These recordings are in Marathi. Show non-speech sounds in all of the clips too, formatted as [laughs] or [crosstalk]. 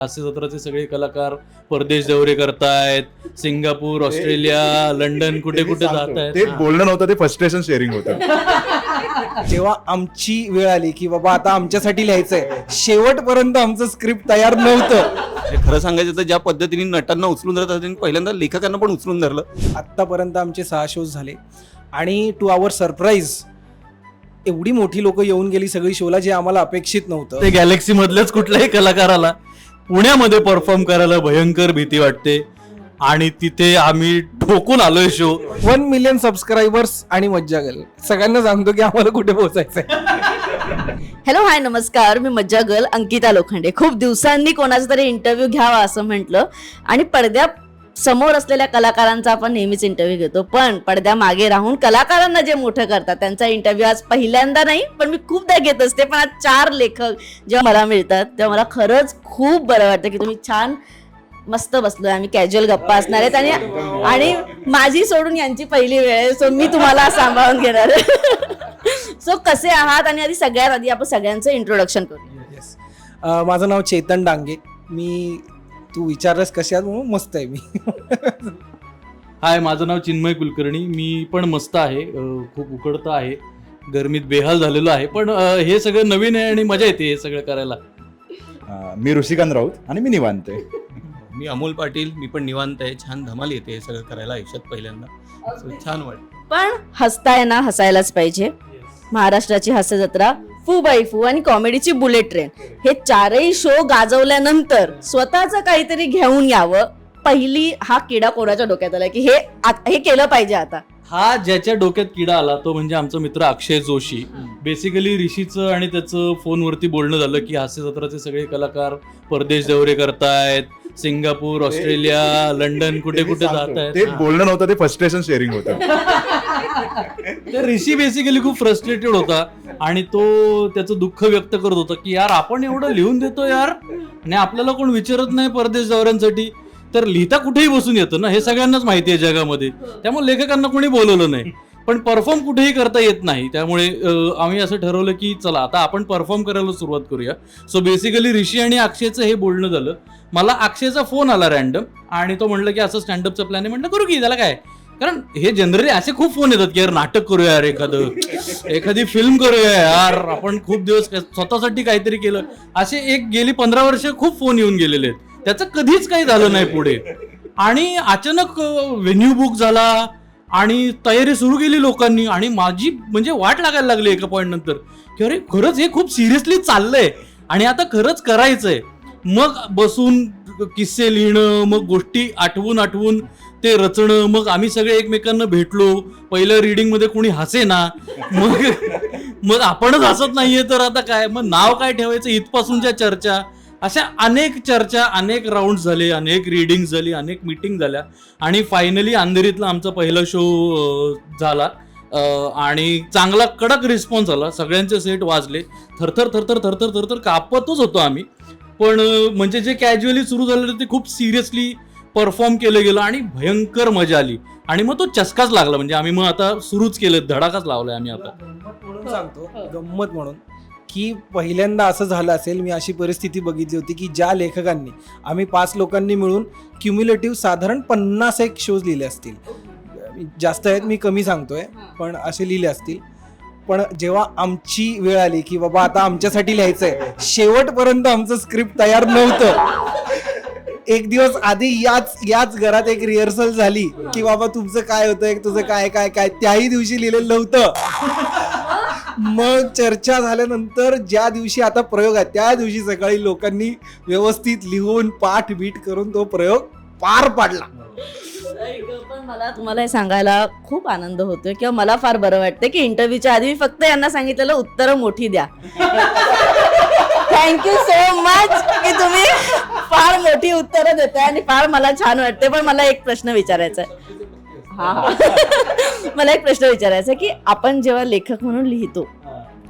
हास्य जत्राचे सगळे कलाकार परदेश दौरे करतायत सिंगापूर ऑस्ट्रेलिया लंडन कुठे कुठे जात ते आहेत बोलणं नव्हतं ते फ्रस्ट्रेशन शेअरिंग होतं. [laughs] जेव्हा आमची वेळ आली की बाबा आता आमच्यासाठी लिहायचंय. शेवटपर्यंत आमचं स्क्रिप्ट तयार नव्हतं. हे खरं सांगायचं तर ज्या पद्धतीने नटांना उचलून धरत त्यांनी पहिल्यांदा लेखकांना पण उचलून धरलं. आत्तापर्यंत आमचे सहा शोज झाले. आणि टू आवर सरप्राईज एवढी मोठी लोक येऊन गेली सगळी शोला जे आम्हाला अपेक्षित नव्हतं. ते गॅलेक्सी मधल्याच कुठल्याही कलाकाराला पुण्यामध्ये परफॉर्म करायला भयंकर भीती वाटते. आणि तिथे आम्ही ठोकून आलोय शो. वन मिलियन सबस्क्रायबर्स आणि मज्जा गेल. सगळ्यांना सांगतो की आम्हाला कुठे पोहोचायचंय. हॅलो हाय नमस्कार. मी मज्जा गर्ल अंकिता लोखंडे. खूप दिवसांनी कोणाचा तरी इंटरव्ह्यू घ्यावा असं म्हटलं. आणि पडद्या समोर असलेल्या कलाकारांचा आपण नेहमीच इंटरव्ह्यू घेतो. पण पडद्या मागे राहून कलाकारांना जे मोठं करतात त्यांचा इंटरव्ह्यू आज पहिल्यांदा नाही पण मी खूपदा घेत असते. पण आज चार लेखक जेव्हा मला मिळतात तेव्हा मला खरंच खूप बरं वाटतं की तुम्ही छान मस्त बसलोय. आम्ही कॅज्युअल गप्पा असणार आहेत आणि आणि माझी सोडून यांची पहिली वेळ आहे. सो मी तुम्हाला सांभाळून घेणार आहे. [laughs] सो कसे आहात? आणि आधी सगळ्यात आधी आपण सगळ्यांचं इंट्रोडक्शन करू माझं नाव चेतन डांगे. मी तू विचारलंस कसे आहात म्हणून मस्त आहे मी. हाय माझं नाव चिन्मय कुलकर्णी. मी पण मस्त आहे. अं, खूप उकडतं आहे. गरमीत बेहाल झालेलो आहे. पण अं, हे सगळं नवीन आहे आणि मजा येते हे सगळं करायला. अं, मी ऋषिकांत राऊत आणि मी निवांत आहे. मी अमोल पाटील मी पण निवांत आहे. छान धमाल येते हे सगळं करायला आयुष्यात पहिल्यांदा. So, छान वाटतं. पण हसताय ना हसायलाच पाहिजे. महाराष्ट्राची हास्य जत्रा फू बाई फू आणि कॉमेडीची बुलेट ट्रेन. हे चारही शो गाजवल्यानंतर स्वतःच काहीतरी घेऊन यावं. पहिली हा किडा कोणाच्या डोक्यात आला? की हे आत- हे केलं पाहिजे आता. हा ज्याच्या डोक्यात किडा आला तो म्हणजे आमचा मित्र अक्षय जोशी. बेसिकली ऋषीचं आणि त्याचं फोनवरती बोलणं झालं की हास्यजत्राचे सगळे कलाकार परदेश दौरे करतायत. सिंगापूर ऑस्ट्रेलिया लंडन कुठे कुठे जात ते बोलणं नव्हतं ते फ्रस्ट्रेशन शेअरिंग होतं. [laughs] तर ऋषी बेसिकली खूप फ्रस्ट्रेटेड होता आणि तो त्याचं दुःख व्यक्त करत होता की यार आपण एवढं लिहून देतो यार आणि आपल्याला कोण विचारत नाही परदेश दौऱ्यांसाठी. तर लिहिता कुठेही बसून येतं ना हे सगळ्यांनाच माहिती आहे जगामध्ये. त्यामुळे लेखकांना कोणी बोलवलं नाही. पण परफॉर्म कुठेही करता येत नाही. त्यामुळे आम्ही असं ठरवलं की चला आता आपण परफॉर्म करायला सुरुवात करूया. सो बेसिकली ऋषी आणि अक्षयचं हे बोलणं झालं. मला अक्षयचा फोन आला रॅन्डम आणि तो म्हणलं की असं स्टँडअपचं प्लॅन आहे. म्हटलं करू की त्याला काय? कारण हे जनरली असे खूप फोन येतात की यार नाटक करूया यार एखादं. एखादी फिल्म करूया यार. आपण खूप दिवस स्वतःसाठी काहीतरी केलं. असे एक गेली पंधरा वर्ष खूप फोन येऊन गेलेले आहेत. त्याचं कधीच काही झालं नाही पुढे. आणि अचानक व्हेन्यू बुक झाला. आणि तयारी सुरू केली लोकांनी आणि माझी म्हणजे वाट लागायला लागली एका पॉईंट नंतर की अरे खरंच हे खूप सिरियसली चाललंय आणि आता खरंच करायचंय. मग बसून किस्से लिहिणं मग गोष्टी आठवून आठवून ते रचणं मग आम्ही सगळे एकमेकांना भेटलो पहिल्या रिडिंगमध्ये कोणी हसे ना मग मग आपणच हसत नाहीये तर आता काय मग नाव काय ठेवायचं इथपासूनच्या चर्चा. अशा अनेक चर्चा अनेक राऊंड झाले अनेक रिडिंग झाली अनेक मीटिंग झाल्या. आणि फायनली अंधेरीतला आमचा पहिला शो झाला. आणि चांगला कडक रिस्पॉन्स आला. सगळ्यांचे सेट वाजले. थरथर थरथर थरथर थरथर कापतच होतो आम्ही. पण म्हणजे जे कॅज्युअली सुरू झालेलं ते खूप सिरियसली परफॉर्म केलं गेलं आणि भयंकर मजा आली. आणि मग तो चस्काच लागला. म्हणजे आम्ही मग आता सुरूच केलं. धडाकाच लावलाय आम्ही आता. गंमत म्हणून सांगतो. गंमत म्हणून. की पहिल्यांदा असं झालं असेल मी अशी परिस्थिती बघितली होती की ज्या लेखकांनी आम्ही पाच लोकांनी मिळून क्युम्युलेटिव्ह साधारण पन्नास एक शोज लिहिले असतील. जास्त आहेत मी कमी सांगतोय पण असे लिहिले असतील. पण जेव्हा आमची वेळ आली की बाबा आता आमच्यासाठी लिहायचंय शेवटपर्यंत आमचं स्क्रिप्ट तयार नव्हतं. एक दिवस आधी याच याच घरात एक रिहर्सल झाली की बाबा तुमचं काय होतंय तुझं काय काय काय त्याही दिवशी लिहिलेलं नव्हतं. मग चर्चा झाल्यानंतर ज्या दिवशी आता प्रयोग आहे त्या दिवशी सकाळी लोकांनी व्यवस्थित लिहून पाठ बीट करून तो प्रयोग पार पाडला. पण मला तुम्हाला हे सांगायला खूप आनंद होतोय किंवा मला फार बरं वाटतं की इंटरव्ह्यूच्या आधी मी फक्त यांना सांगितलेलं उत्तरं मोठी द्या. थँक्यू सो मच की तुम्ही फार मोठी उत्तरं देताय आणि फार मला छान वाटते पण मला एक प्रश्न विचारायचा आहे हा. हा. मला एक प्रश्न विचारायचा आहे की आपण जेव्हा लेखक म्हणून लिहितो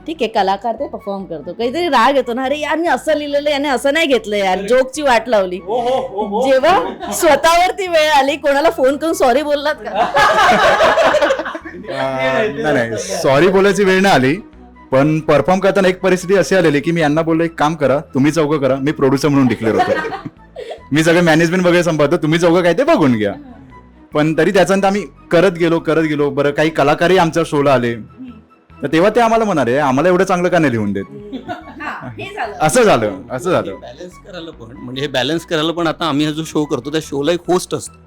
ठीक आहे कलाकार ते परफॉर्म करतो काहीतरी राग येतो ना अरे यार मी असं लिहिलेलं याने असं नाही घेतलं यार जोकची वाट लावली. जेव्हा स्वतःवरती वेळ आली कोणाला फोन करून सॉरी बोललात का? नाही सॉरी बोलायची वेळ नाही आली पण परफॉर्म करताना एक परिस्थिती अशी आलेली की मी यांना बोललो एक काम करा तुम्ही चौघं करा मी प्रोड्युसर म्हणून डिक्लेअर होतो. [laughs] मी सगळं मॅनेजमेंट वगैरे सांभाळतो तुम्ही चौघं काय ते बघून घ्या. पण तरी त्याच्यानंतर आम्ही करत गेलो करत गेलो. बरं काही कलाकारही आमच्या शोला आले. तर तेव्हा ते आम्हाला म्हणाले आम्हाला एवढं चांगलं का नाही लिहून देत? असं झालं असं झालं. बॅलन्स करायला पण म्हणजे हे बॅलन्स करायला पण आता आम्ही हा जो शो करतो त्या शोला एक होस्ट असतो.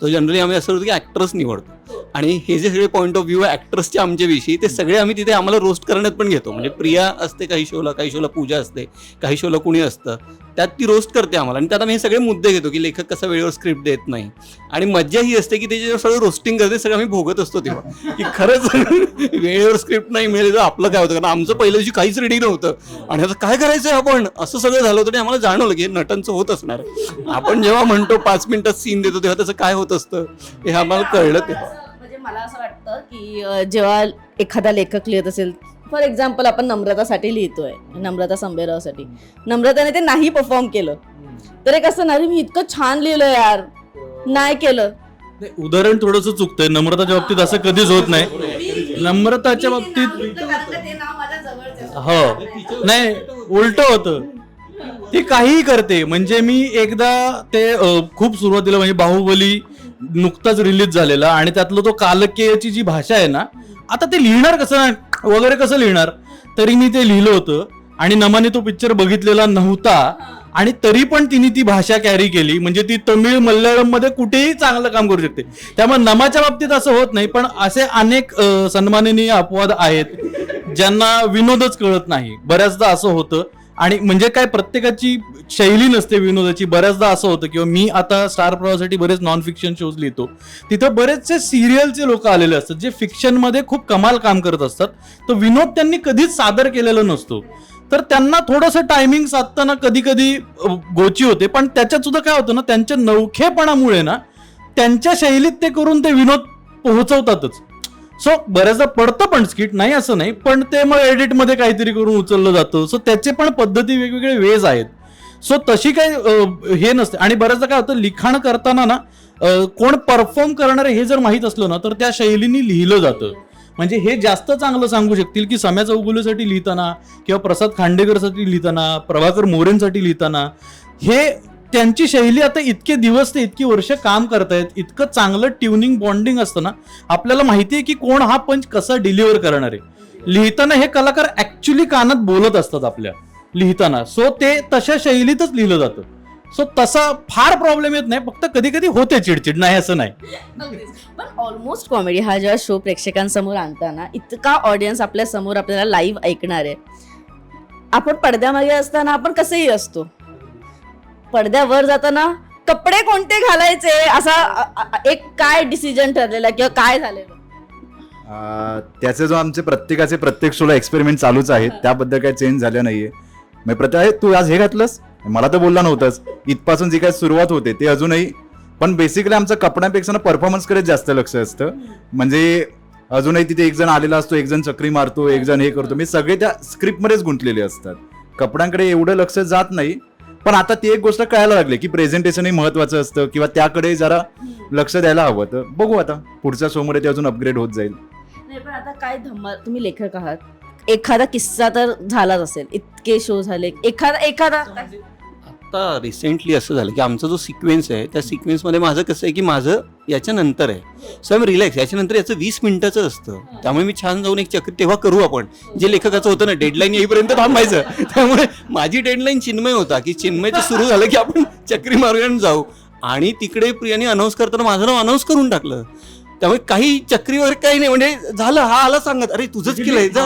तो जनरली आम्ही असं होतं की ऍक्टर्स निवडतो. आणि हे जे सगळे पॉईंट ऑफ व्ह्यू आहे आमच्याविषयी ते सगळे आम्ही तिथे आम्हाला रोस्ट करण्यात पण घेतो. म्हणजे प्रिया असते काही शोला काही शोला पूजा असते काही शोला कुणी असतं त्यात ती रोस्ट करते आम्हाला. आणि त्यात आम्ही हे सगळे मुद्दे घेतो की लेखक कसा वेळेवर स्क्रिप्ट देत नाही. आणि मज्जा ही असते की त्याच्यावर सगळं रोस्टिंग करते सगळं आम्ही भोगत असतो तेव्हा. की खरंच [laughs] वेळेवर स्क्रिप्ट नाही मिळेल तर आपलं काय होतं? कारण आमचं पहिल्या दिवशी काहीच रेडी नव्हतं. आणि आता काय करायचंय आपण? असं सगळं झालं होतं आणि आम्हाला जाणवलं की हे नटांचं होत असणार आपण जेव्हा म्हणतो पाच मिनिटात सीन देतो तेव्हा त्याचं काय होत असतं हे आम्हाला कळलं तेव्हा म्हणजे मला असं वाटतं की अं, जेव्हा एखादा लेखक लिहित असेल फॉर एक्झाम्पल आपण नम्रतासाठी लिहितोय नम्रता संभेरावसाठी नम्रताने ते नाही परफॉर्म केलं तर एक असं नाही मी इतकं छान लिहिलं यार नाही केलं नाही, उदाहरण थोडस चुकतंय नम्रताच्या बाबतीत असं कधीच होत नाही नम्रताच्या बाबतीत हो नाही उलट होतं ती काहीही करते. म्हणजे मी एकदा ते खूप सुरुवातीला म्हणजे बाहुबली नुकताच रिलीज झालेला आणि त्यातलं तो कालकेयची जी भाषा आहे ना आता ते लिहिणार कसं वगैरे कसं लिहिणार? तरी मी ते लिहिलं होतं आणि नमाने तो पिक्चर बघितलेला नव्हता आणि तरी पण तिने ती भाषा कॅरी केली. म्हणजे ती तमिळ मल्याळममध्ये कुठेही चांगलं काम करू शकते. त्यामुळे नमाच्या बाबतीत असं होत नाही पण असे अनेक सन्माननीय अपवाद आहेत ज्यांना विनोदच कळत नाही. बऱ्याचदा असं होतं. आणि म्हणजे काय प्रत्येकाची शैली नसते विनोदाची. बऱ्याचदा असं होतं किंवा मी आता स्टार प्रवाहासाठी बरेच नॉन फिक्शन शोज लिहितो. तिथं बरेचसे सिरियलचे लोक आलेले असतात जे फिक्शनमध्ये खूप कमाल काम करत असतात. तर विनोद त्यांनी कधीच सादर केलेला नसतो. तर त्यांना थोडंसं टायमिंग साधताना कधी कधी गोची होते. पण त्याच्यात सुद्धा काय होतं ना त्यांच्या नवखेपणामुळे ना त्यांच्या शैलीत ते करून ते विनोद पोहोचवतातच. सो बऱ्याचदा पडतं पण स्किट नाही असं नाही पण ते मग एडिटमध्ये काहीतरी करून उचललं जातं. सो त्याचे पण पद्धती वेगवेगळे वेज आहेत. सो तशी काही हे नसते. आणि बऱ्याचदा काय होतं लिखाण करताना ना कोण परफॉर्म करणार हे जर माहीत असलं ना तर त्या शैलीने लिहिलं जातं. म्हणजे हे जास्त चांगलं सांगू शकतील की सम्या चौगुलेसाठी लिहिताना किंवा प्रसाद खांडेकरसाठी लिहिताना प्रभाकर मोरेंसाठी लिहिताना. हे त्यांची शैली आता इतके दिवस ते इतकी वर्ष काम करतायत इतकं चांगलं ट्युनिंग बॉन्डिंग असतं ना आपल्याला माहिती आहे की कोण हा पंच कसा डिलिव्हर करणार आहे. लिहिताना हे कलाकार ऍक्च्युली कानात बोलत असतात आपल्या लिहिताना. सो ते तशा शैलीतच लिहिलं जातं. सो तसा फार प्रॉब्लेम येत नाही फक्त कधी कधी होते चिडचिड नाही असं नाही. पण ऑलमोस्ट कॉमेडी हा जेव्हा शो प्रेक्षकांसमोर आणताना इतका ऑडियन्स आपल्यासमोर आपल्याला लाईव्ह ऐकणार. आहे आपण पडद्यामागे असताना आपण कसेही असतो. पडद्यावर जाताना कपडे कोणते घालायचे? असा अ- अ- एक काय डिसिजन ठरलेला किंवा काय झालेलं? अं, त्याचे जो आमचे प्रत्येकाचे प्रत्येक शोला एक्सपेरिमेंट चालूच आहेत. त्याबद्दल काही चेंज झालं नाहीये. मग प्रत्येक "अरे, तू आज हे घातलंस? मला तर बोलला नव्हतंच इथपासून जी काही सुरुवात होते ते अजूनही पण बेसिकली आमचं कपड्यांपेक्षा ना परफॉर्मन्सकडे जास्त लक्ष असतं. म्हणजे अजूनही तिथे एक जण आलेला असतो एक जण चक्री मारतो एक जण हे करतो. मी सगळे त्या स्क्रिप्टमध्येच गुंतलेले असतात. कपड्यांकडे एवढं लक्ष जात नाही. पण आता ती एक गोष्ट कळायला लागली की प्रेझेंटेशनही महत्वाचं असतं किंवा त्याकडे जरा लक्ष द्यायला हवं तर बघू आता. पुढच्या शोमध्ये ते अजून अपग्रेड होत जाईल. नाही पण आता काय धम्मा तुम्ही लेखक आहात. एखादा किस्सा तर झालाच असेल. इतके शो झाले. एखादा एखादा आत्ता रिसेंटली असं झालं की आमचा जो सिक्वेन्स आहे त्या सिक्वेन्समध्ये माझं कसं आहे की माझं याच्यानंतर आहे. सो रिलॅक्स याच्यानंतर याचं वीस मिनिटाचं असतं. त्यामुळे मी छान जाऊन एक चक्र तेव्हा करू आपण. जे लेखकाचं होतं ना डेडलाईन येईपर्यंत थांबायचं. त्यामुळे माझी डेडलाईन चिन्मय होता की चिन्मयचं सुरू झालं की आपण चक्री मार्गाने जाऊ. आणि तिकडे प्रियाने अनाऊन्स करताना माझं नाव अनाऊन्स करून टाकलं. त्यामुळे काही चक्री वगैरे काही नाही. म्हणजे झालं हा आला सांगत अरे तुझंच केलंय जा.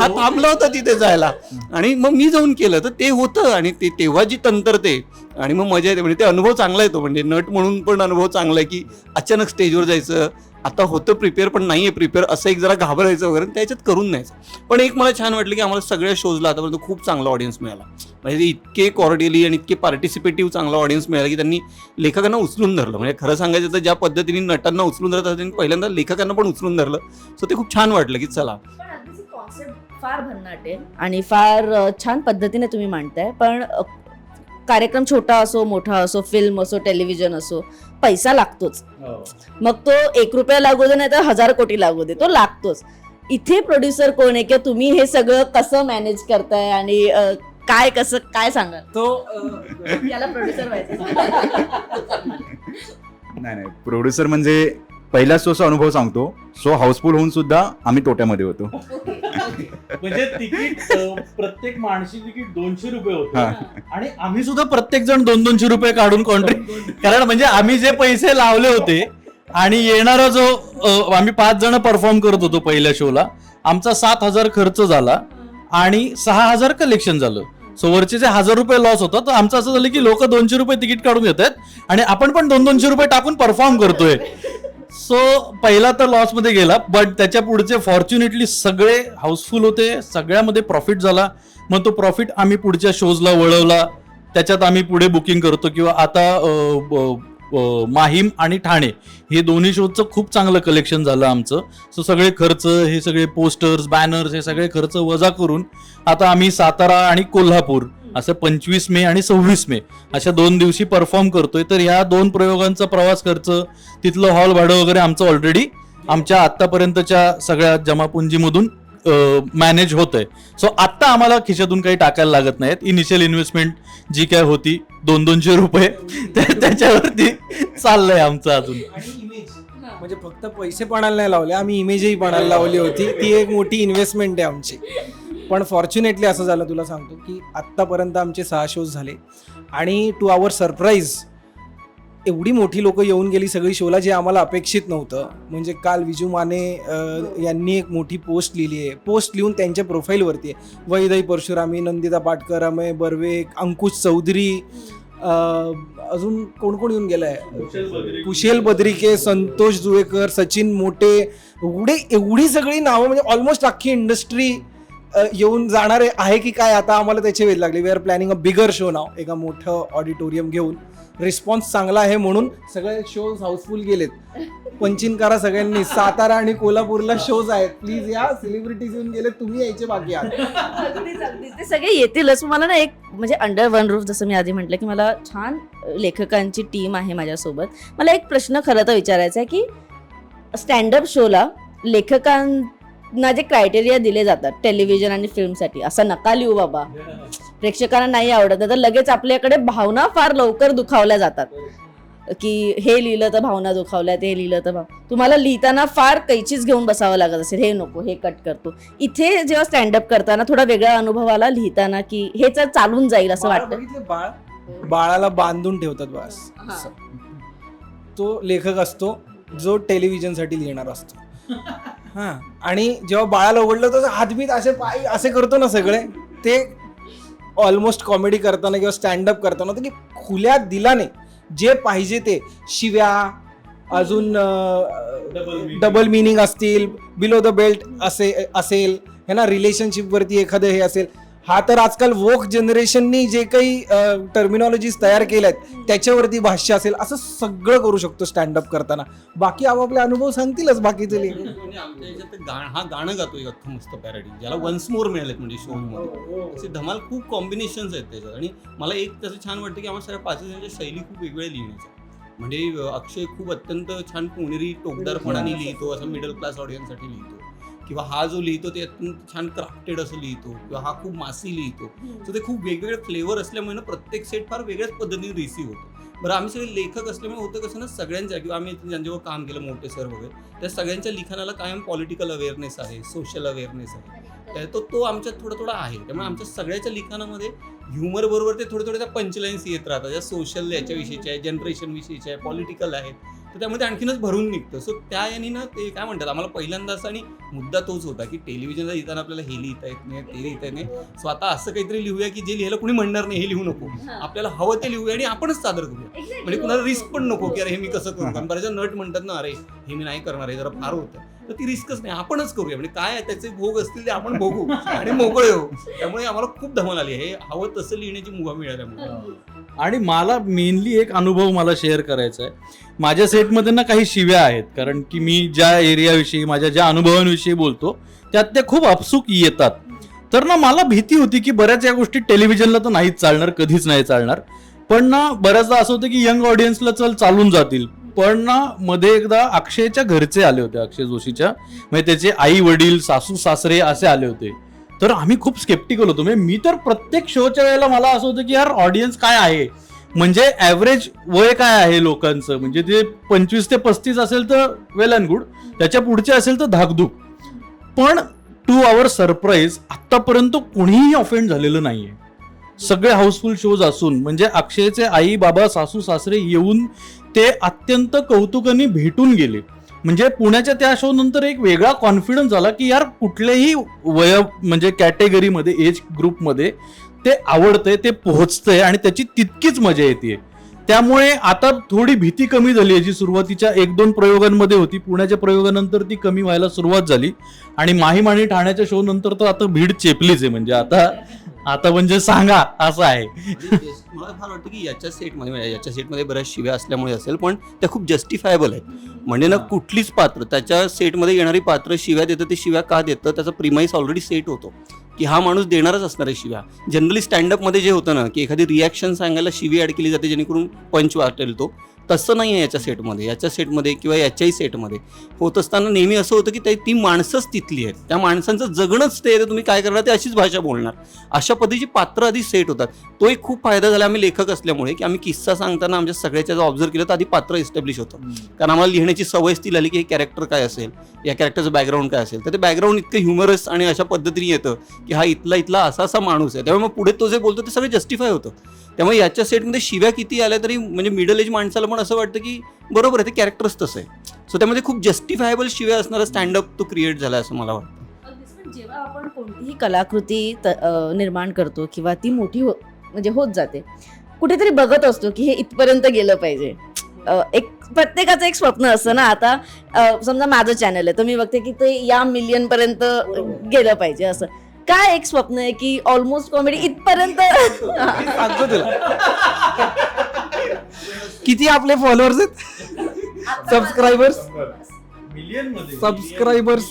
हा थांबला होता तिथे जायला. आणि मग मी जाऊन केलं. तर ते होतं आणि ते तेव्हा जी तंत्र ते. आणि मग मजा येते. म्हणजे ते अनुभव चांगला येतो. म्हणजे नट म्हणून पण अनुभव चांगला आहे की अचानक स्टेजवर जायचं. आता होतं प्रिपेअर पण नाहीये प्रिपेअर असं एक जरा घाबरायचं वगैरे त्याच्यात करून न्यायचं. पण एक मला छान वाटलं की आम्हाला सगळ्या शोजला आतापर्यंत खूप चांगला ऑडियन्स मिळाला. म्हणजे इतके कॉर्डियली आणि इतके पार्टिसिपेटिव्ह चांगला ऑडियन्स मिळाला की त्यांनी लेखकांना उचलून धरलं. म्हणजे खरं सांगायचं तर ज्या पद्धतीने नटांना उचलून धरत त्यांनी पहिल्यांदा लेखकांना पण उचलून धरलं. सो ते खूप छान वाटलं की चला. फार भन्नाट आहे आणि फार छान पद्धतीने तुम्ही मांडताय. पण कार्यक्रम छोटा असो मोठा असो फिल्म असो टेलिव्हिजन असो पैसा लागतोच. मग तो एक रुपया लागू दे नाही तर हजार कोटी लागू दे तो लागतोच. इथे प्रोड्युसर कोण आहे किंवा तुम्ही हे सगळं कसं मॅनेज करताय आणि काय कसं काय सांगाल? तो याला प्रोड्युसर व्हायचं [laughs] नाही नाही प्रोड्युसर म्हणजे पहिल्या शोचा अनुभव सांगतो. शो हाऊसफुल होऊन सुद्धा आम्ही तोट्यामध्ये होतो. म्हणजे तिकीट अं, प्रत्येक माणशी तिकीट दोनशे रुपये होतं. हा. आणि आम्ही सुद्धा प्रत्येक जण दोन दोनशे रुपये काढून कॉन्ट्री कारण म्हणजे आम्ही जे पैसे लावले होते आणि येणारा जो अं, आम्ही पाच जण परफॉर्म करत होतो पहिल्या शोला आमचा सात हजार खर्च झाला आणि सहा हजार कलेक्शन झालं. सो वरचे जे हजार रुपये लॉस होता तर आमचं असं झालं की लोक दोनशे रुपये तिकीट काढून येत आहेत आणि आपण पण दोन दोनशे रुपये टाकून परफॉर्म करतोय. सो पहिला तर लॉसमध्ये गेला बट त्याच्या पुढचे फॉर्च्युनेटली सगळे हाऊसफुल होते सगळ्यामध्ये प्रॉफिट झाला. मग तो प्रॉफिट आम्ही पुढच्या शोजला वळवला. त्याच्यात आम्ही पुढे बुकिंग करतो किंवा आता माहीम आणि ठाणे हे दोन्ही शोजचं खूप चांगलं कलेक्शन झालं आमचं. सो सगळे खर्च हे सगळे पोस्टर्स बॅनर्स हे सगळे खर्च वजा करून आता आम्ही सातारा आणि कोल्हापूर असं पंचवीस मे आणि सव्वीस मे अशा दोन दिवशी परफॉर्म करतोय. तर ह्या दोन प्रयोगांचा प्रवास खर्च तिथलं हॉल भाडं वगैरे आमचं ऑलरेडी आमच्या आतापर्यंतच्या सगळ्या जमापुंजीमधून मॅनेज होत आहे सो आत्ता आम्हाला खिशातून काही टाकायला लागत नाहीत. इनिशियल इन्व्हेस्टमेंट जी काय होती दोन दोनशे रुपये त्याच्यावरती चाललंय आमचं अजून. म्हणजे फक्त पैसे पणाला नाही लावले आम्ही इमेजही पणाला लावली होती. ती एक मोठी इन्व्हेस्टमेंट आहे आमची. पण फॉर्च्युनेटली असं झालं तुला सांगतो की आत्तापर्यंत आमचे सहा शोज झाले. आणि टू आवर सरप्राईज एवढी मोठी लोकं येऊन गेली सगळी शोला जे आम्हाला अपेक्षित नव्हतं. म्हणजे काल विजू माने यांनी एक मोठी पोस्ट लिहिली आहे. पोस्ट लिहून त्यांच्या प्रोफाईलवरती आहे. वैदई परशुरामी नंदिता पाटकर अमय बर्वे अंकुश चौधरी अजून कोण कोण येऊन गेलाय? कुशल बद्रिके संतोष जुवेकर सचिन मोटे एवढे एवढी सगळी नावं म्हणजे ऑलमोस्ट अख्खी इंडस्ट्री येऊन जाणारे आहे की काय आता आम्हाला त्याचे वेळ लागले. We are planning a bigger show नाव एका मोठं ऑडिटोरियम घेऊन. रिस्पॉन्स चांगला आहे म्हणून सगळे शोज हाऊसफुल गेलेत. पंचिन करा सगळ्यांनी सातारा आणि कोल्हापूरला शोज आहेत. प्लीज या सेलिब्रिटीज येऊन गेले तुम्ही यायचे बाकी आहात. अगदीच अगदीच. ते सगळे येतीलच. मला ना एक म्हणजे अंडर वन रूफ जसं मी आधी म्हटलं की मला छान लेखकांची टीम आहे माझ्यासोबत. मला एक प्रश्न खरं तर विचारायचा आहे की स्टँडअप शोला लेखकां लेखकांना जे क्रायटेरिया दिले जातात टेलिव्हिजन आणि फिल्मसाठी असं नका लिहू बाबा. प्रेक्षकांना नाही आवडत तर लगेच आपल्याकडे भावना फार लवकर दुखावल्या जातात. की हे लिहिलं तर भावना दुखावल्या ते लिहिलं तर भाव तुम्हाला लिहिताना फार कैचीच घेऊन बसावं लागत असेल. हे नको हे कट करतो इथे जेव्हा स्टँडअप करताना थोडा वेगळा अनुभव आला लिहिताना की हे तर चालून जाईल असं वाटतं. बाळ? बाळाला बांधून ठेवतात बस. असं. तो लेखक असतो जो टेलिव्हिजनसाठी लिहिणार असतो. हा आणि जेव्हा बाळाला उघडलं तर हातबीत असे पाय असे करतो ना सगळे ते ऑलमोस्ट कॉमेडी करताना किंवा स्टँडअप करताना होतं की खुल्या दिलाने जे पाहिजे ते शिव्या अजून डबल मिनिंग असतील बिलो द बेल्ट असे असेल हे ना रिलेशनशिप वरती एखादं हे असेल हा तर आजकाल वोक जनरेशननी जे काही टर्मिनॉलॉजीज तयार केल्यात त्याच्यावरती भाष्य असेल असं सगळं करू शकतो स्टँडअप करताना. बाकी आपापले अनुभव सांगतीलच बाकीचे. म्हणजे आमच्या ह्याच्यात ते गाणं हा गाणं गातोय अख्खं मस्त पॅरडी ज्याला वन्स मोर मिळालेत म्हणजे शो मध्ये. असे धमाल खूप कॉम्बिनेशन्स आहेत त्याच्यात. आणि मला एक त्याचं छान वाटतं की आम्हाला सगळ्या पाच जणांच्या शैली खूप वेगवेगळ्या लिहिण्याच्या. म्हणजे अक्षय खूप अत्यंत छान पुणेरी टोकदारपणाने लिहितो असं मिडल क्लास ऑडियन्ससाठी लिहितो. किंवा हा जो लिहितो ते अत्यंत छान क्राफ्टेड असं लिहितो किंवा हा खूप मासी लिहितो. सो ते खूप वेगवेगळे फ्लेवर असल्यामुळे ना प्रत्येक सेट फार वेगळ्याच पद्धतीने रिसीव्ह होतो. बरं आम्ही सगळे लेखक असल्यामुळे होतं कसं ना सगळ्यांच्या किंवा आम्ही ज्यांच्यावर काम केलं मोठे सर वगैरे त्या सगळ्यांच्या लिखाणाला कायम पॉलिटिकल अवेअरनेस आहे सोशल अवेअरनेस आहे. तो तो आमच्यात थोडा थोडा आहे. त्यामुळे आमच्या सगळ्याच्या लिखाणामध्ये ह्युमर बरोबर ते थोडे थोडे त्या पंचलाईन्स येत राहतात. ज्या सोशल याच्याविषयीच्या आहे जनरेशन विषयीच्या आहे पॉलिटिकल आहेत. तर त्यामध्ये आणखीनच भरून निघतं. सो त्या याने ना ते काय म्हणतात आम्हाला पहिल्यांदा असं आणि मुद्दा तोच होता की टेलिव्हिजनला लिहिताना आपल्याला हे लिहिता येत नाही ते लिहिता येत नाही. सो आता असं काहीतरी लिहूया की जे लिहायला कोणी म्हणणार नाही हे लिहू नको. आपल्याला हवं ते लिहूया आणि आपणच सादर करूया. म्हणजे कुणाला रिस्क पण नको की अरे हे मी कसं करू कारण बऱ्याचदा नट म्हणतात ना अरे हे मी नाही करणार हे जरा फार होतं. तर ती रिस्कच नाही. आपणच करूया. म्हणजे काय त्याचे भोग असतील ते आपण भोगू. आणि मोकळे हो त्यामुळे आम्हाला खूप धमाल आली हे हवं तसं लिहिण्याची मुभा मिळाल्यामुळे आणि मला मेनली एक अनुभव मला शेअर करायचा आहे. माझ्या सेटमध्ये ना काही शिव्या आहेत. कारण की मी ज्या एरियाविषयी माझ्या ज्या अनुभवांविषयी बोलतो त्यात त्या खूप अपसुक येतात. तर ना मला भीती होती की बऱ्याच या गोष्टी टेलिव्हिजनला तर नाहीच चालणार कधीच नाही चालणार. पण ना बऱ्याचदा असं होतं की यंग ऑडियन्सला चल चालून जातील. पण ना मध्ये एकदा अक्षयच्या घरचे आले होते अक्षय जोशीच्या. म्हणजे त्याचे आई वडील सासू सासरे असे आले होते. तर आम्ही खूप स्केप्टिकल होतो. म्हणजे मी तर प्रत्येक शोच्या वेळेला मला असं होतं की यार ऑडियन्स काय आहे? म्हणजे ॲव्हरेज वय काय आहे लोकांचं? म्हणजे ते पंचवीस ते पस्तीस असेल तर वेल अँड गुड त्याच्या पुढचे असेल तर धाकधूक. पण टू आवर सरप्राईज आत्तापर्यंत कोणीही ऑफेंड झालेलं नाहीये. सगळे हाऊसफुल शोज असून म्हणजे अक्षयचे आई बाबा सासू सासरे येऊन ते अत्यंत कौतुकाने भेटून गेले. म्हणजे पुण्याच्या त्या शो नंतर एक वेगळा कॉन्फिडन्स झाला की यार कुठल्याही वय म्हणजे कॅटेगरीमध्ये एज ग्रुपमध्ये ते आवडतंय ते पोहोचतंय आणि त्याची तितकीच मजा येते त्यामुळे आता थोडी भीती कमी झाली आहे जी सुरुवातीच्या एक दोन प्रयोगांमध्ये होती. पुण्याच्या प्रयोगानंतर ती कमी व्हायला सुरुवात झाली. आणि माहीम आणि ठाण्याच्या शो नंतर तर आता भीड चेपलीच आहे. म्हणजे आता आता म्हणजे सांगा असं आहे. म्हणजे मला फार वाटतं की याच्या सेटमध्ये म्हणजे याच्या सेटमध्ये बऱ्याच शिव्या असल्यामुळे असेल पण त्या खूप जस्टिफायबल आहेत. म्हणजे ना कुठलीच पात्र त्याच्या सेटमध्ये येणारी पात्र शिव्या देतं ते शिव्या का देतं? त्याचा प्रिमाईस ऑलरेडी सेट होतो. की हा माणूस देणारच असणार आहे शिव्या. जनरली स्टँडअपमध्ये जे होतं ना की एखादी रिॲक्शन सांगायला शिवी ॲड केली जाते जेणेकरून पंच वाटेल तो. तसं नाही आहे याच्या सेटमध्ये. याच्या सेटमध्ये किंवा याच्याही सेटमध्ये. होत असताना नेहमी असं होतं की ते ती माणसंच तिथली आहेत. त्या माणसांचं जगणंच ते तुम्ही काय करणार? ते अशीच भाषा बोलणार. अशा पद्धतीची पात्र आधी सेट होतात. तो एक खूप फायदा झाला. आम्ही लेखक असल्यामुळे की आम्ही किस्सा सांगताना आमच्या सगळ्याच्या जर ऑब्झर्व केलं तर आधी पात्र एस्टॅब्लिश होतं. कारण आम्हाला लिहिण्याची सवयच ती झाली की हे कॅरेक्टर काय असेल? या कॅरेक्टरचं बॅकग्राऊंड काय असेल? तर ते बॅकग्राऊंड इतकं ह्युमरस आणि अशा पद्धतीने येतं की हा इथला इथला असा असा माणूस आहे. त्यामुळे मग पुढे तो जे बोलतो ते सगळं जस्टिफाय होतं. त्यामुळे याच्या सेटमध्ये शिव्या किती आल्या तरी म्हणजे मिडल एज माणसाला पण असं वाटतं की बरोबर आहे ते कॅरेक्टरच तसं आहे. सो त्यामध्ये खूप जस्टिफायबल शिव्या असणारा स्टँडअप तो क्रिएट झाला असं मला वाटतं. जेव्हा आपण कोणतीही कलाकृती निर्माण करतो किंवा ती मोठी हो म्हणजे होत जाते कुठेतरी बघत असतो की हे इथपर्यंत गेलं पाहिजे. एक प्रत्येकाचं एक स्वप्न असतं ना आता समजा माझं चॅनल आहे तर मी बघते की ते या मिलियन पर्यंत गेलं पाहिजे असं. काय एक स्वप्न आहे की ऑलमोस्ट कॉमेडी इथपर्यंत सांगतो तुला. किती आपले फॉलोअर्स आहेत? Subscribers subscribers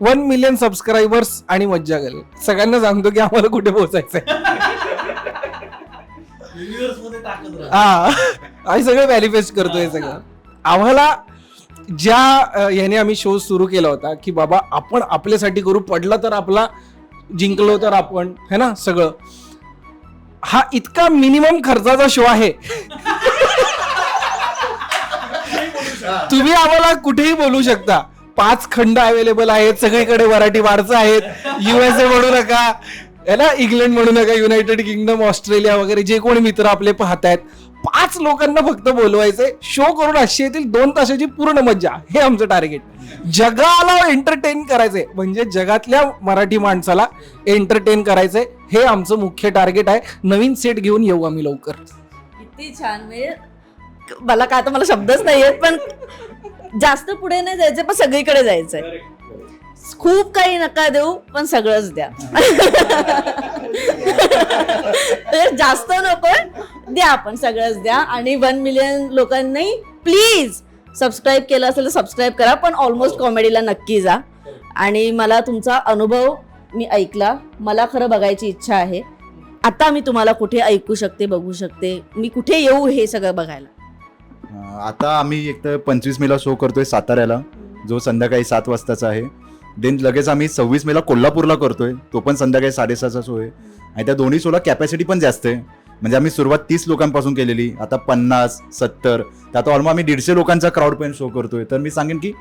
one million subscribers आणि मज्जा गेल सगळ्यांना सांगतो की आम्हाला कुठे पोहोचायचंय हा. आम्ही सगळं मॅनिफेस्ट करतोय सगळं. आम्हाला ज्या याने आम्ही शो सुरू केला होता की बाबा आपण आपल्यासाठी करू पडला तर आपला जिंकलो तर आपण है ना सगळं. हा इतका मिनिमम खर्चाचा शो आहे. तुम्ही आम्हाला कुठेही बोलू शकता. पाच खंड अवेलेबल आहेत सगळीकडे मराठी माणसं आहेत. युएसए म्हणू नका है ना इंग्लंड म्हणू नका युनायटेड किंगडम ऑस्ट्रेलिया वगैरे जे कोणी मित्र आपले पाहतायत. पाच लोकांना फक्त बोलवायचंय. शो करून अशी येतील दोन तासाची पूर्ण मज्जा. हे आमचं टार्गेट जगाला एंटरटेन करायचंय. म्हणजे जगातल्या मराठी माणसाला एंटरटेन करायचंय. हे आमचं मुख्य टार्गेट आहे. नवीन सेट घेऊन येऊ आम्ही लवकर. किती छान. म्हणजे मला काय आता मला शब्दच नाही आहेत पण जास्त पुढे नाही जायचं पण सगळीकडे जायचंय. खूप काही नका देऊ पण सगळंच द्या. [laughs] म्हणजे जास्त नको द्या पण सगळंच द्या. आणि वन मिलियन लोकांनी प्लीज सबस्क्राईब केलं असेल तर सबस्क्राईब करा पण ऑलमोस्ट कॉमेडीला नक्की जा. आणि मला तुमचा अनुभव मी ऐकला. मला खरं बघायची इच्छा आहे. आता मी तुम्हाला कुठे ऐकू शकते बघू शकते. मी कुठे येऊ हे सगळं बघायला? अं, आता आम्ही एक तर पंचवीस मेला शो करतोय साताऱ्याला जो संध्याकाळी सात वाजताचा आहे. देन लगेच आम्ही सव्वीस मेला कोल्हापूरला करतोय. तो पण संध्याकाळी साडेसहाचा शो आहे. आणि त्या दोन्ही शोला कॅपॅसिटी पण जास्त आहे. म्हणजे आम्ही सुरुवात तीस लोकांपासून केलेली आता पन्नास सत्तर तर आता ऑलमोस्ट आम्ही दीडशे लोकांचा क्राऊड पण शो करतोय. तर मी सांगेन की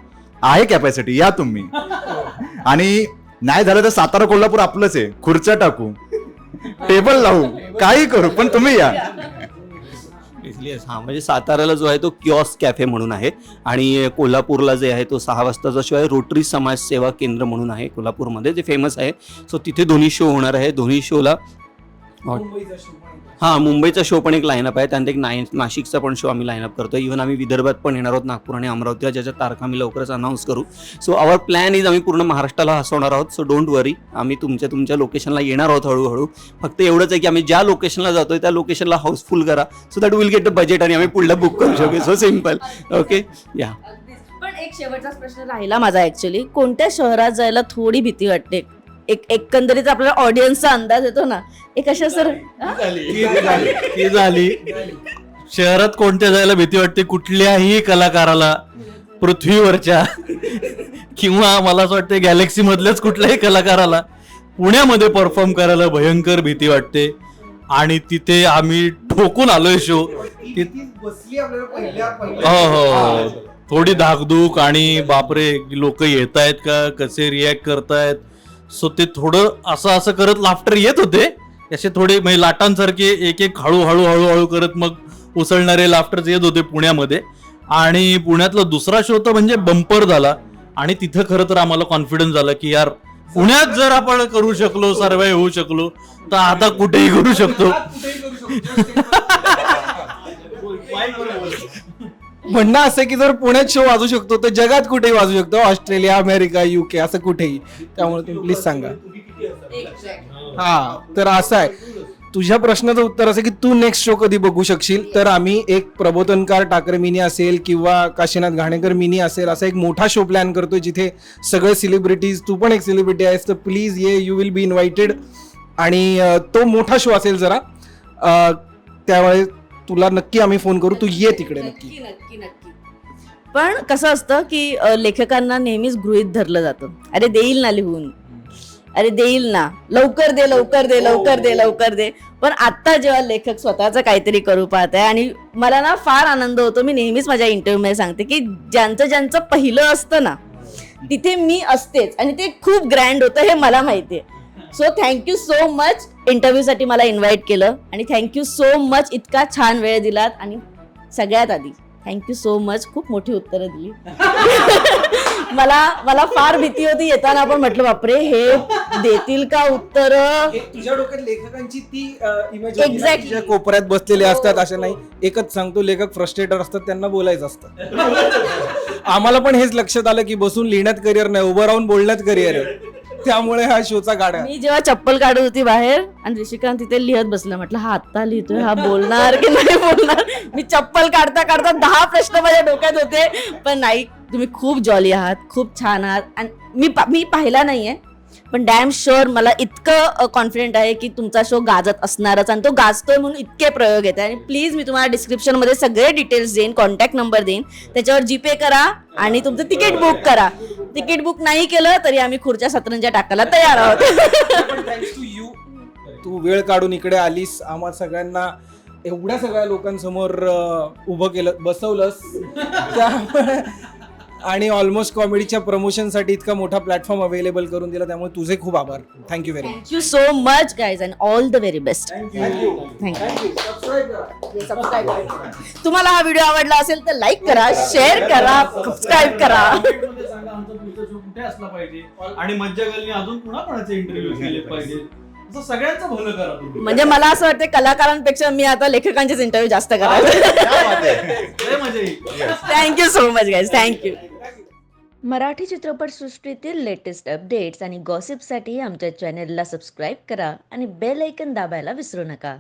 आहे कॅपॅसिटी या तुम्ही. [laughs] आणि नाही झालं तर सातारा कोल्हापूर आपलंच आहे. खुर्च्या टाकू. [laughs] टेबल लावू. काही करू पण तुम्ही या. [laughs] हा म्हणजे साताऱ्याला जो आहे तो किऑस कॅफे म्हणून आहे. आणि कोल्हापूरला जे आहे तो सहा वाजताचा शो आहे. रोटरी समाज सेवा केंद्र म्हणून आहे कोल्हापूरमध्ये जे फेमस आहे. सो तिथे दोन्ही शो होणार आहे. दोन्ही शोला हा मुंबईचा शो पण एक लाईनअप आहे. त्यानंतर एक नाय नाशिकचा पण शो आम्ही लाईनअप करतो इव्हन आम्ही विदर्भात पण येणार आहोत नागपूर आणि अमरावतीला ज्याच्या तारखा आम्ही लवकरच अनाऊन्स करू. सो आवर प्लॅन इज आम्ही पूर्ण महाराष्ट्राला हसवणार आहोत. सो डोंट वरी आम्ही तुमच्या तुमच्या लोकेशनला येणार आहोत हळूहळू. फक्त एवढंच आहे की आम्ही ज्या लोकेशनला जातोय त्या लोकेशनला हाऊसफुल करा. So that will get the budget आणि आम्ही पुढलं बुक करू शकू. सो सिंपल ओके या पण एक शेवटचाच प्रश्न राहिला माझा ऍक्च्युली कोणत्या शहरात जायला थोडी भीती वाटते? एक एकंदरीत आपल्याला ऑडियन्सचा अंदाज येतो ना. एक अशा सर झाली. ती झाली. शहरात कोणत्या जायला भीती वाटते? कुठल्याही कलाकाराला पृथ्वीवरच्या किंवा मला असं वाटतं गॅलेक्सी मधल्याच कुठल्याही कलाकाराला पुण्यामध्ये परफॉर्म करायला भयंकर भीती वाटते. आणि तिथे आम्ही ठोकून आलोय शो हो हो थोडी धाकधूक आणि बापरे लोक येत आहेत का? कसे रिॲक्ट करतायत? सो ते थोडं असं असं करत लाफ्टर येत होते. असे थोडे म्हणजे लाटांसारखे एक एक हळूहळू हळूहळू करत मग उसळणारे लाफ्टर्स येत होते पुण्यामध्ये. आणि पुण्यातला दुसरा शो तर म्हणजे बंपर झाला. आणि तिथं खरं तर आम्हाला कॉन्फिडन्स झाला की यार पुण्यात जर आपण करू शकलो सर्वे होऊ शकलो तर आता कुठेही करू शकतो. [laughs] म्हणणं असं की जर पुण्यात शो वाजू शकतो तर जगात कुठेही वाजू शकतो. ऑस्ट्रेलिया अमेरिका युके असं कुठेही. त्यामुळे तुम्ही प्लीज सांगा. हा तर असं आहे. तुझ्या प्रश्नाचं उत्तर असं की तू नेक्स्ट शो कधी बघू शकशील? तर आम्ही एक प्रबोधनकार ठाकरे मिनी असेल किंवा काशीनाथ घाणेकर मिनी असेल असा एक मोठा शो प्लॅन करतोय जिथे सगळे सेलिब्रिटीज तू पण एक सेलिब्रिटी आहेस तर प्लीज ये यू विल बी इन्व्हायटेड आणि तो मोठा शो असेल जरा त्यावेळेस तुला नक्की आम्ही फोन करू तू ये तिकडे नक्की नक्की. नक्की नक्की. पण कसं असतं की अ, लेखकांना नेहमीच गृहीत धरलं जातं. अरे देईल ना लिहून. अरे देईल ना. लवकर दे लवकर दे लवकर दे लवकर दे. पण आता जेव्हा लेखक स्वतःचं काहीतरी करू पाहत आहे आणि मला ना फार आनंद होतो मी नेहमीच माझ्या इंटरव्ह्यू मध्ये सांगते की ज्यांचं ज्यांचं पहिलं असतं ना तिथे मी असतेच. आणि ते खूप ग्रँड होतं हे मला माहिती आहे सो थँक्यू सो मच इंटरव्ह्यूसाठी मला इन्व्हाइट केलं. आणि थँक्यू सो मच इतका छान वेळ दिलात. आणि सगळ्यात आधी थँक्यू सो मच खूप मोठी उत्तरं दिली. [laughs] मला मला फार भीती होती. येताना आपण म्हटलं बापरे हे देतील का उत्तर? तुझ्या डोक्यात लेखकांची ती इमेज Exactly. कोपऱ्यात बसलेले असतात असे नाही. एकच सांगतो लेखक फ्रस्ट्रेटर असतात त्यांना बोलायचं असतं. आम्हाला पण हेच लक्षात आलं की बसून लिहिण्यात करिअर नाही उभं राहून बोलण्यात करिअर आहे. त्यामुळे हा शोचा गाड्या. मी जेव्हा चप्पल काढत होती बाहेर आणि ऋषिकांत तिथे लिहत बसला म्हटलं हा आत्ता लिहितोय हा बोलणार की नाही बोलणार? मी चप्पल काढता काढता दहा प्रश्न माझ्या डोक्यात होते. पण नाही तुम्ही खूप जॉली आहात खूप छान आहात. आणि मी पा- मी पाहिला नाहीये पण डॅम शुअर मला इतकं कॉन्फिडेंट आहे की तुमचा शो गाजत असणारच आणि तो गाजतोय म्हणून इतके प्रयोग येते आणि प्लीज मी तुम्हाला डिस्क्रिप्शनमध्ये सगळे डिटेल्स देईन कॉन्टॅक्ट नंबर देईन. त्याच्यावर जीपे करा आणि तुमचं तिकीट बुक करा. तिकीट बुक नाही केलं तरी आम्ही खुर्च्या सतरंजा टाकायला तयार आहोत. तू वेळ काढून इकडे आलीस. आम्हा सगळ्यांना एवढ्या सगळ्या लोकांसमोर उभं केलं बसवलंस. त्यामुळे आणि ऑलमोस्ट कॉमेडीच्या प्रमोशनसाठी इतका मोठा प्लॅटफॉर्म अवेलेबल करून दिला त्यामुळे तुझे खूप आभार. Thank you very much thank you so much guys and all the very best thank you तुम्हाला हा व्हिडिओ आवडला असेल तर लाईक करा शेअर करा सबस्क्राईब करा. आणि मज्जा गल्ली अजून पुन्हा कोणाचे इंटरव्ह्यू केले पाहिजे? असं सगळ्यांचं भलं करा तुम्ही. म्हणजे मला असं वाटतं कलाकारांपेक्षा मी आता लेखकांचेच इंटरव्ह्यू जास्त करावे. लय मजा येईल. Thank you so much guys thank you Marathi चित्रपटसृष्टीतील लेटेस्ट अपडेट्स आणि गॉसिपसाठी आमच्या चॅनेलला सबस्क्राईब करा आणि बेल ऐकन दाबायला विसरू नका.